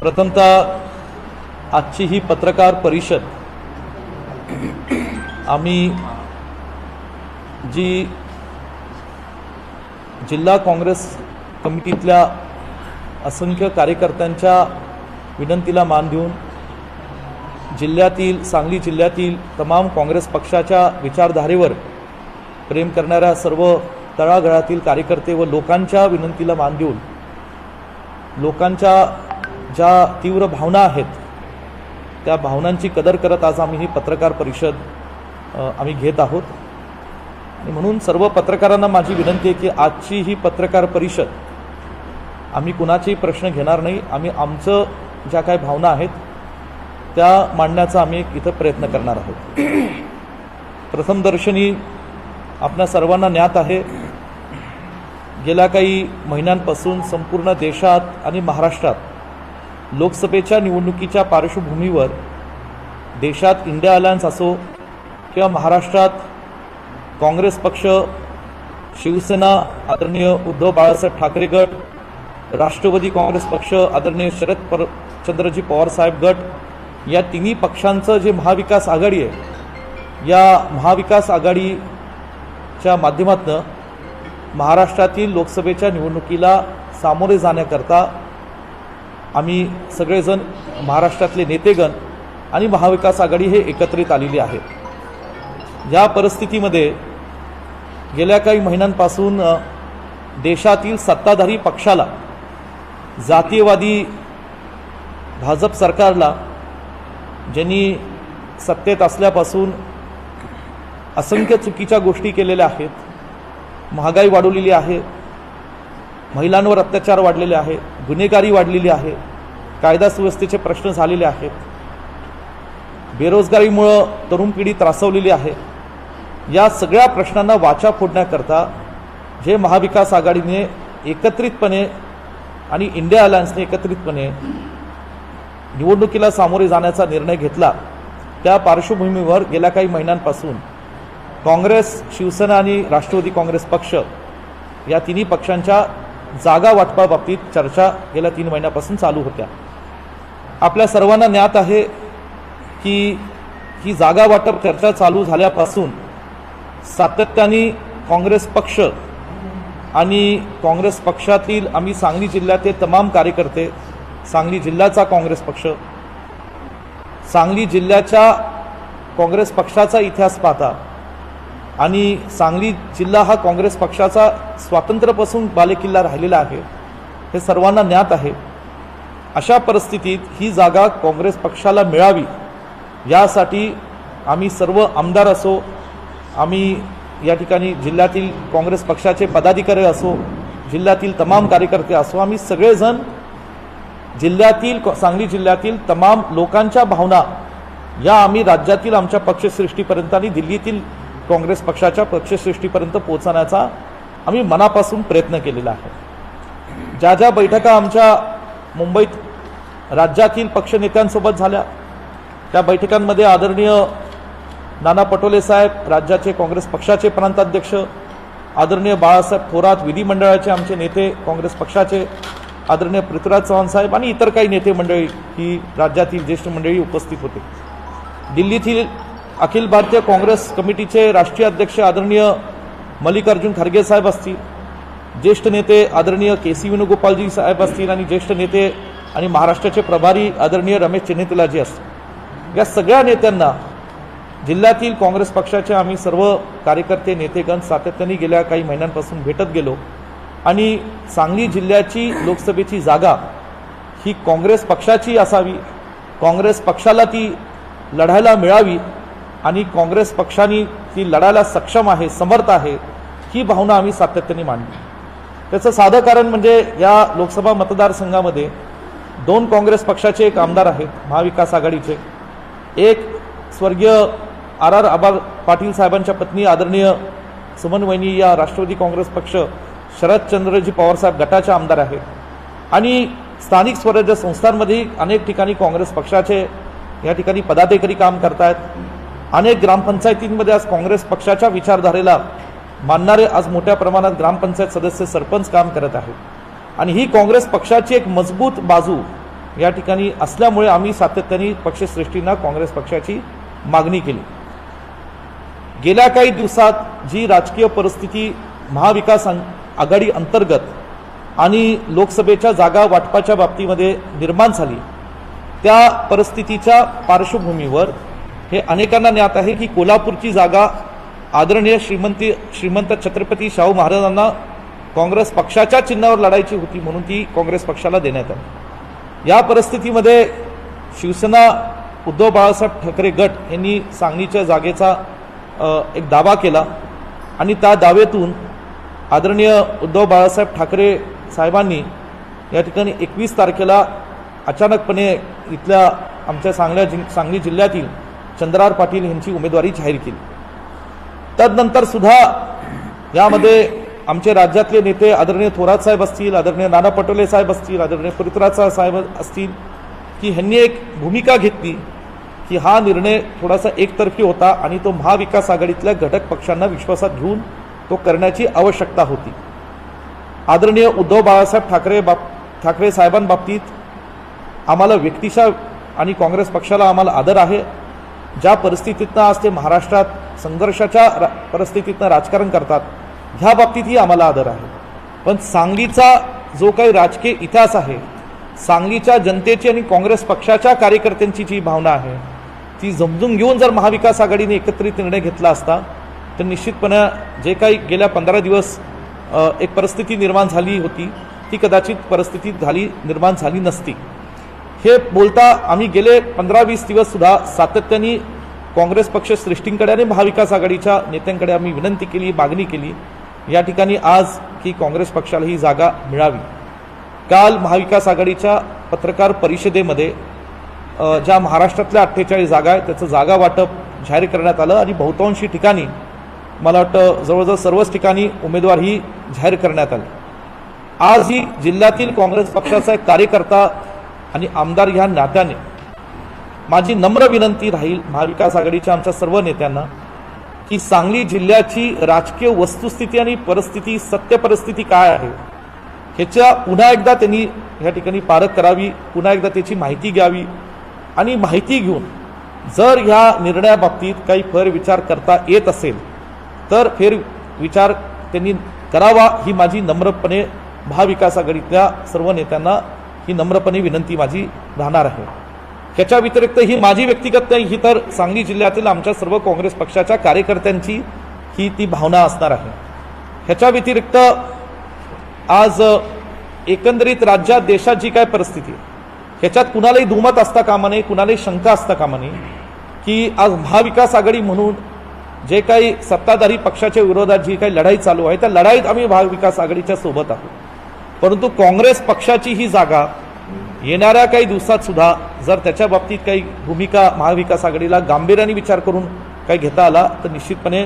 प्रथमतः आजची ही पत्रकार परिषद आम्ही जी जिल्हा काँग्रेस कमिटीतल्या असंख्य कार्यकर्त्यांच्या विनंतीला मान देऊन जिल्ह्यातील सांगली जिल्ह्यातील तमाम काँग्रेस पक्षाच्या विचारधारेवर प्रेम करणाऱ्या सर्व तळागळातील कार्यकर्ते व लोकांच्या विनंतीला मान देऊन लोकांच्या ज्या तीव्र भावना आहेत त्या भावनांची कदर करत आज आम्ही ही पत्रकार परिषद आम्ही घेत आहोत. आणि म्हणून सर्व पत्रकारांना माझी विनंती आहे की आजची ही पत्रकार परिषद आम्ही कुणाचेही प्रश्न घेणार नाही. आम्ही आमचं ज्या काही भावना आहेत त्या मांडण्याचा आम्ही एक इथं प्रयत्न करणार आहोत. प्रथमदर्शनी आपल्या सर्वांना ज्ञात आहे गेल्या काही महिन्यांपासून संपूर्ण देशात आणि महाराष्ट्रात लोकसभेच्या निवडणुकीच्या पार्श्वभूमीवर देशात इंडिया अलायन्स असो किंवा महाराष्ट्रात काँग्रेस पक्ष शिवसेना आदरणीय उद्धव बाळासाहेब ठाकरे गट राष्ट्रवादी काँग्रेस पक्ष आदरणीय शरद पर चंद्रजी पवारसाहेब गट या तिन्ही पक्षांचं जे महाविकास आघाडी आहे या महाविकास आघाडीच्या माध्यमातनं महाराष्ट्रातील लोकसभेच्या निवडणुकीला सामोरे जाण्याकरता आम्ही सगळेजण महाराष्ट्रातले नेतेगण आणि महाविकास आघाडी हे एकत्रित आलेली आहेत या परिस्थितीमध्ये गेल्या काही महिन्यांपासून देशातील सत्ताधारी पक्षाला जातीयवादी भाजप सरकारला ज्यांनी सत्तेत असल्यापासून असंख्य चुकीच्या गोष्टी केलेल्या आहेत महागाई वाढवलेली आहे महिलांवर अत्याचार वाढलेले आहे गुन्हेगारी वाढलेली आहे कायदा सुव्यवस्थेचे प्रश्न झालेले आहेत. बेरोजगारीमुळं तरुण पिढी त्रासवलेली आहे. या सगळ्या प्रश्नांना वाचा फोडण्याकरता जे महाविकास आघाडीने एकत्रितपणे आणि इंडिया अलायन्सने एकत्रितपणे निवडणुकीला सामोरे जाण्याचा निर्णय घेतला त्या पार्श्वभूमीवर गेल्या काही महिन्यांपासून काँग्रेस शिवसेना आणि राष्ट्रवादी काँग्रेस पक्ष या तिन्ही पक्षांच्या जागा वाटपाबाबतीत चर्चा गेल्या तीन महिन्यापासून चालू होत्या. आपल्या सर्वांना ज्ञात आहे की ही जागा वाटप चर्चा चालू झाल्यापासून सातत्याने काँग्रेस पक्ष आणि काँग्रेस पक्षातील आम्ही सांगली जिल्ह्यातील तमाम कार्यकर्ते सांगली जिल्ह्याचा काँग्रेस पक्ष सांगली जिल्ह्याच्या काँग्रेस पक्षाचा इतिहास पाहता आणि सांगली जिल्हा हा काँग्रेस पक्षाचा स्वातंत्र्यापासून बालेकिल्ला राहिलेला आहे. हे सर्वांना ज्ञात आहे. अशा परिस्थितीत ही जागा काँग्रेस पक्षाला मिळावी यासाठी आम्ही सर्व आमदार असो आम्ही या ठिकाणी जिल्ह्यातील काँग्रेस पक्षाचे पदाधिकारी असो जिल्ह्यातील तमाम कार्यकर्ते असो आम्ही सगळेजण जिल्ह्यातील सांगली जिल्ह्यातील तमाम लोकांच्या भावना या आम्ही राज्यातील आमच्या पक्षश्रेष्ठीपर्यंत आणि दिल्लीतील काँग्रेस पक्षाच्या पक्षश्रेष्ठीपर्यंत पोहोचण्याचा आम्ही मनापासून प्रयत्न केलेला आहे. ज्या ज्या बैठका आमच्या मुंबईत राज्यातील पक्षनेत्यांसोबत झाल्या त्या बैठकांमध्ये आदरणीय नाना पटोले साहेब राज्याचे काँग्रेस पक्षाचे प्रांताध्यक्ष आदरणीय बाळासाहेब थोरात विधिमंडळाचे आमचे नेते काँग्रेस पक्षाचे आदरणीय पृथ्वीराज चव्हाण साहेब आणि इतर काही नेते मंडळी ही राज्यातील ज्येष्ठ मंडळी उपस्थित होते. दिल्लीतील अखिल भारतीय काँग्रेस कमिटीचे राष्ट्रीय अध्यक्ष आदरणीय मल्लिकार्जुन खरगे साहेब असतील ज्येष्ठ नेते आदरणीय के सी वेणुगोपालजी साहेब असतील आणि ज्येष्ठ नेते आणि महाराष्ट्राचे प्रभारी आदरणीय रमेश चेन्नेतलाजी असतील. या सगळ्या नेत्यांना जिल्ह्यातील काँग्रेस पक्षाचे आम्ही सर्व कार्यकर्ते नेतेगण सातत्याने गेल्या काही महिन्यांपासून भेटत गेलो आणि सांगली जिल्ह्याची लोकसभेची जागा ही काँग्रेस पक्षाची असावी काँग्रेस पक्षाला ती लढायला मिळावी आणि काँग्रेस पक्षाने ती लढायला सक्षम आहे समर्थ आहे ही भावना आम्ही सातत्याने मांडली. त्याचं साधं कारण म्हणजे या लोकसभा मतदारसंघामध्ये दोन काँग्रेस पक्षाचे एक आमदार आहेत महाविकास आघाडीचे. एक स्वर्गीय आर आर आबा पाटील साहेबांच्या पत्नी आदरणीय सुमन वैनी या राष्ट्रवादी काँग्रेस पक्ष शरदचंद्रजी पवारसाहेब गटाच्या आमदार आहेत. आणि स्थानिक स्वराज्य संस्थांमध्येही अनेक ठिकाणी काँग्रेस पक्षाचे या ठिकाणी पदाधिकारी काम करतायत. अनेक ग्रामपंचायतींमध्ये आज काँग्रेस पक्षाच्या विचारधारेला मानणारे आज मोठ्या प्रमाणात ग्रामपंचायत सदस्य सरपंच काम करत आहेत. आणि ही काँग्रेस पक्षाची एक मजबूत बाजू या ठिकाणी असल्यामुळे आम्ही सातत्याने पक्षश्रेष्ठींना काँग्रेस पक्षाची मागणी केली. गेल्या काही दिवसात जी राजकीय परिस्थिती महाविकास आघाडी अंतर्गत आणि लोकसभेच्या जागा वाटपाच्या बाबतीमध्ये निर्माण झाली त्या परिस्थितीच्या पार्श्वभूमीवर हे अनेकांना ज्ञात आहे की कोल्हापूरची जागा आदरणीय श्रीमंती श्रीमंत छत्रपती शाहू महाराजांना काँग्रेस पक्षाच्या चिन्हावर लढायची होती म्हणून ती काँग्रेस पक्षाला देण्यात आली. या परिस्थितीमध्ये शिवसेना उद्धव बाळासाहेब ठाकरे गट यांनी सांगलीच्या जागेचा एक दावा केला आणि त्या दाव्यातून आदरणीय उद्धव बाळासाहेब ठाकरे साहेबांनी या ठिकाणी एकवीस तारखेला अचानकपणे इथल्या आमच्या सांगल्या जि सांगली जिल्ह्यातील चंद्रार पाटील यांची उमेदवारी जाहीर केली. तदनंतर सुद्धा यामध्ये आमचे राज्यातले नेते आदरणीय थोरात साहेब असतील आदरणीय नाना पटोले साहेब असतील आदरणीय पृथ्वीराज साहेब असतील की ह्यांनी एक भूमिका घेतली की हा निर्णय थोडासा एकतर्फी होता आणि तो महाविकास आघाडीतल्या घटक पक्षांना विश्वासात घेऊन तो करण्याची आवश्यकता होती. आदरणीय उद्धव बाळासाहेब ठाकरे बाब ठाकरे साहेबांबाबतीत आम्हाला व्यक्तिशा आणि काँग्रेस पक्षाला आम्हाला आदर आहे. ज्या परिस्थितीतनं आज ते महाराष्ट्रात संघर्षाच्या रा परिस्थितीतनं राजकारण करतात ह्या बाबतीतही आम्हाला आदर आहे. पण सांगलीचा जो काही राजकीय इतिहास आहे सांगलीच्या जनतेची आणि काँग्रेस पक्षाच्या कार्यकर्त्यांची जी भावना आहे ती समजून घेऊन जर महाविकास आघाडीने एकत्रित निर्णय घेतला असता तर निश्चितपणे जे काही गेल्या पंधरा दिवस एक परिस्थिती निर्माण झाली होती ती कदाचित परिस्थिती झाली निर्माण झाली नसती. हे बोलता आम्ही गेले पंधरा वीस दिवस सुद्धा सातत्याने काँग्रेस पक्ष श्रेष्ठींकडे आणि महाविकास आघाडीच्या नेत्यांकडे आम्ही विनंती केली मागणी केली. या ठिकाणी आज की काँग्रेस पक्षाला ही जागा मिळावी. काल महाविकास आघाडीच्या पत्रकार परिषदेमध्ये ज्या महाराष्ट्रातल्या अठ्ठेचाळीस जागा आहेत त्याचं जागा वाटप जाहीर करण्यात आलं आणि बहुतांशी ठिकाणी मला वाटतं जवळजवळ सर्वच ठिकाणी उमेदवारही जाहीर करण्यात आले. आजही जिल्ह्यातील काँग्रेस पक्षाचा एक कार्यकर्ता आणि आमदार ह्या नात्याने माझी नम्र विनंती राहील महाविकास आघाडीच्या आमच्या सर्व नेत्यांना की सांगली जिल्ह्याची राजकीय वस्तुस्थिती आणि परिस्थिती सत्य परिस्थिती काय आहे ह्याच्या पुन्हा एकदा त्यांनी या ठिकाणी पारख करावी पुन्हा एकदा त्याची माहिती घ्यावी आणि माहिती घेऊन जर ह्या निर्णयाबाबतीत काही फेरविचार करता येत असेल तर फेर विचार त्यांनी करावा ही माझी नम्रपणे महाविकास आघाडीतल्या सर्व नेत्यांना ही नम्रपणे विनंती माझी राहणार आहे. ह्याच्या व्यतिरिक्त ही माझी व्यक्तिगत नाही ही तर सांगली जिल्ह्यातील आमच्या सर्व काँग्रेस पक्षाच्या कार्यकर्त्यांची ही ती भावना असणार आहे. ह्याच्या व्यतिरिक्त आज एकंदरीत राज्यात देशात जी काय परिस्थिती ह्याच्यात कुणालाही दुमत असता कामा नये कुणालाही शंका असता कामा नये की आज महाविकास आघाडी म्हणून जे काही सत्ताधारी पक्षाच्या विरोधात जी काही लढाई चालू आहे त्या लढाईत आम्ही महाविकास आघाडीच्या सोबत आहोत. परंतु काँग्रेस पक्षाची ही जागा येणाऱ्या काही दिवसात सुद्धा जर त्याच्या बाबतीत काही भूमिका महाविकास आघाडीला गांभीर्याने विचार करून काही घेता आला तर निश्चितपणे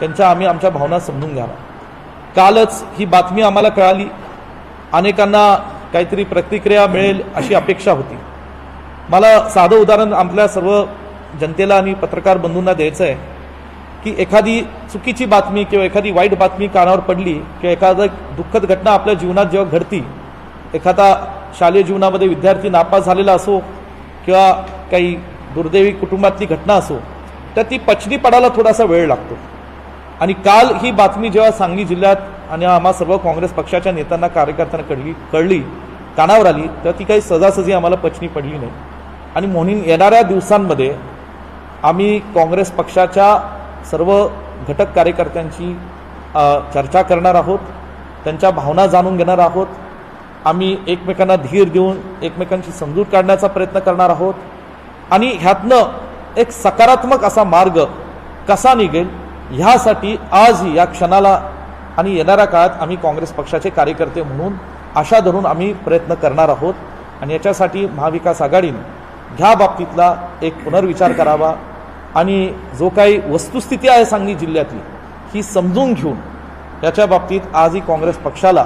त्यांच्या आम्ही आमच्या भावना समजून घ्यावा. कालच ही बातमी आम्हाला कळाली. अनेकांना काहीतरी प्रतिक्रिया मिळेल अशी अपेक्षा होती. मला साधं उदाहरण आपल्या सर्व जनतेला आणि पत्रकार बंधूंना द्यायचं आहे. की एखादी चुकीची बातमी किंवा एखादी वाईट बातमी कानावर पडली किंवा एखादं दुःखद घटना आपल्या जीवनात जेव्हा घडती एखादा शालेय जीवनामध्ये विद्यार्थी नापास झालेला असो किंवा काही दुर्दैवी कुटुंबातली घटना असो तर ती पचनी पडायला थोडासा वेळ लागतो. आणि काल ही बातमी जेव्हा सांगली जिल्ह्यात आणि आम्हा सर्व काँग्रेस पक्षाच्या नेत्यांना कार्यकर्त्यांना कळली कळली कानावर आली तर ती काही सजासजी आम्हाला पचनी पडली नाही. आणि म्हणून येणाऱ्या दिवसांमध्ये आम्ही काँग्रेस पक्षाच्या सर्व घटक कार्यकर्त्यांची चर्चा करणार आहोत त्यांच्या भावना जाणून घेणार आहोत. आम्ही एकमेकांना धीर देऊन एकमेकांची समजूत काढण्याचा प्रयत्न करणार आहोत. आणि ह्यातनं एक सकारात्मक असा मार्ग कसा निघेल ह्यासाठी आज या क्षणाला आणि येणाऱ्या काळात आम्ही काँग्रेस पक्षाचे कार्यकर्ते म्हणून आशा धरून आम्ही प्रयत्न करणार आहोत. आणि याच्यासाठी महाविकास आघाडीनं ह्या बाबतीतला एक पुनर्विचार करावा. आणि जो काही वस्तुस्थिती आहे सांगली जिल्ह्यातली ही समजून घेऊन याच्या बाबतीत आजही काँग्रेस पक्षाला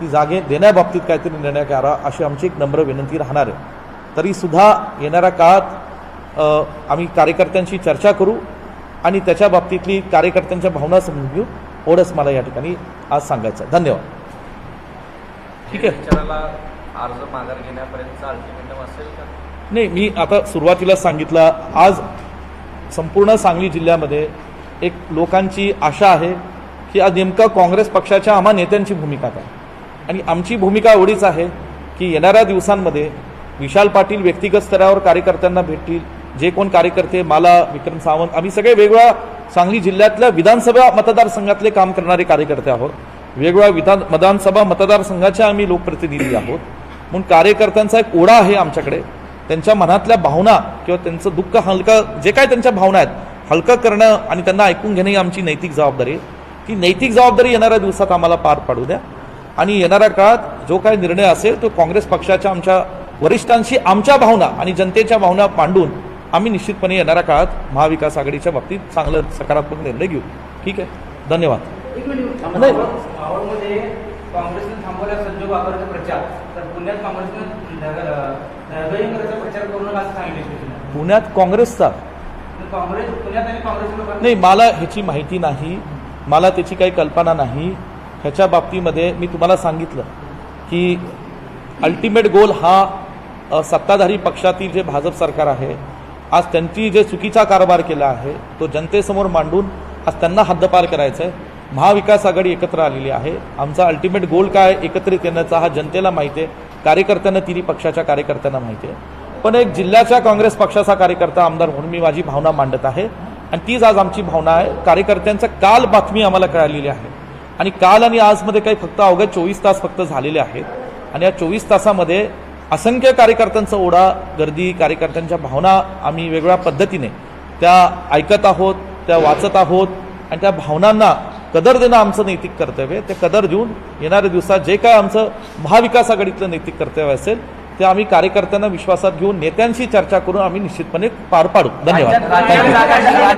ती जागे देण्याबाबतीत काहीतरी निर्णय करा अशी आमची एक नम्र विनंती राहणार आहे. तरीसुद्धा येणाऱ्या काळात आम्ही कार्यकर्त्यांशी चर्चा करू आणि त्याच्या बाबतीतली कार्यकर्त्यांच्या भावना समजून घेऊ. एवढंच मला या ठिकाणी आज सांगायचं आहे. धन्यवाद. ठीक आहे. अर्ज माघार का? नाही मी आता सुरुवातीला सांगितलं आज संपूर्ण सांगली जिल्ह्यामध्ये एक लोकांची आशा आहे की आज नेमकं काँग्रेस पक्षाच्या आम्हा नेत्यांची भूमिका काय? आणि आमची भूमिका एवढीच आहे की येणाऱ्या दिवसांमध्ये विशाल पाटील व्यक्तिगत स्तरावर कार्यकर्त्यांना भेटतील जे कोण कार्यकर्ते मला विक्रम सावंत आम्ही सगळे वेगवेगळ्या सांगली जिल्ह्यातल्या विधानसभा मतदारसंघातले काम करणारे कार्यकर्ते आहोत. वेगवेगळ्या विधान विधानसभा मतदारसंघाचे आम्ही लोकप्रतिनिधी आहोत. म्हणून कार्यकर्त्यांचा एक ओढा आहे आमच्याकडे. त्यांच्या मनातल्या भावना किंवा त्यांचं दुःख हलकं जे काय त्यांच्या भावना आहेत हलकं करणं आणि त्यांना ऐकून घेणं ही आमची नैतिक जबाबदारी आहे. ती नैतिक जबाबदारी येणाऱ्या दिवसात आम्हाला पार पाडू द्या. आणि येणाऱ्या काळात जो काही निर्णय असेल तो काँग्रेस पक्षाच्या आमच्या वरिष्ठांशी आमच्या भावना आणि जनतेच्या भावना मांडून आम्ही निश्चितपणे येणाऱ्या काळात महाविकास आघाडीच्या बाबतीत चांगलं सकारात्मक निर्णय घेऊ. ठीक आहे? धन्यवाद. काँग्रेसने वापराचा प्रचार. तर पुण्यात काँग्रेसने प्रचार करू नका असं सांगितलं शिवसेनेनं. पुण्यात. काँग्रेसचा? काँग्रेस पुण्यात आणि काँग्रेस नाही मला ह्याची माहिती नाही. मला त्याची काही कल्पना नाही. ह्याच्या बाबतीमध्ये मी तुम्हाला सांगितलं की अल्टिमेट गोल हा सत्ताधारी पक्षातील जे भाजप सरकार आहे आज त्यांची जे चुकीचा कारभार केला आहे तो जनतेसमोर मांडून आज त्यांना हद्दपार करायचं आहे महाविकास आघाडी एकत्र आलेली आहे. आमचा अल्टिमेट गोल काय? एकत्रित येण्याचा हा जनतेला माहिती आहे. कार्यकर्त्यांना तिन्ही पक्षाच्या कार्यकर्त्यांना माहिती आहे. पण एक जिल्ह्याच्या काँग्रेस पक्षाचा कार्यकर्ता आमदार म्हणून मी माझी भावना मांडत आहे. आणि तीच आज आमची भावना आहे. कार्यकर्त्यांचं काल बातमी आम्हाला कळालेली आहे. आणि काल आणि आजमध्ये काही फक्त अवघ्या चोवीस तास फक्त झालेले आहेत. आणि या चोवीस तासामध्ये असंख्य कार्यकर्त्यांचा ओढा गर्दी कार्यकर्त्यांच्या भावना आम्ही वेगळ्या पद्धतीने त्या ऐकत आहोत त्या वाचत आहोत. आणि त्या भावनांना कदर देणं आमचं नैतिक कर्तव्य आहे. ते कदर देऊन येणाऱ्या दिवसात जे काय आमचं महाविकास आघाडीतलं नैतिक कर्तव्य असेल ते आम्ही कार्यकर्त्यांना विश्वासात घेऊन नेत्यांशी चर्चा करून आम्ही निश्चितपणे पार पाडू. धन्यवाद.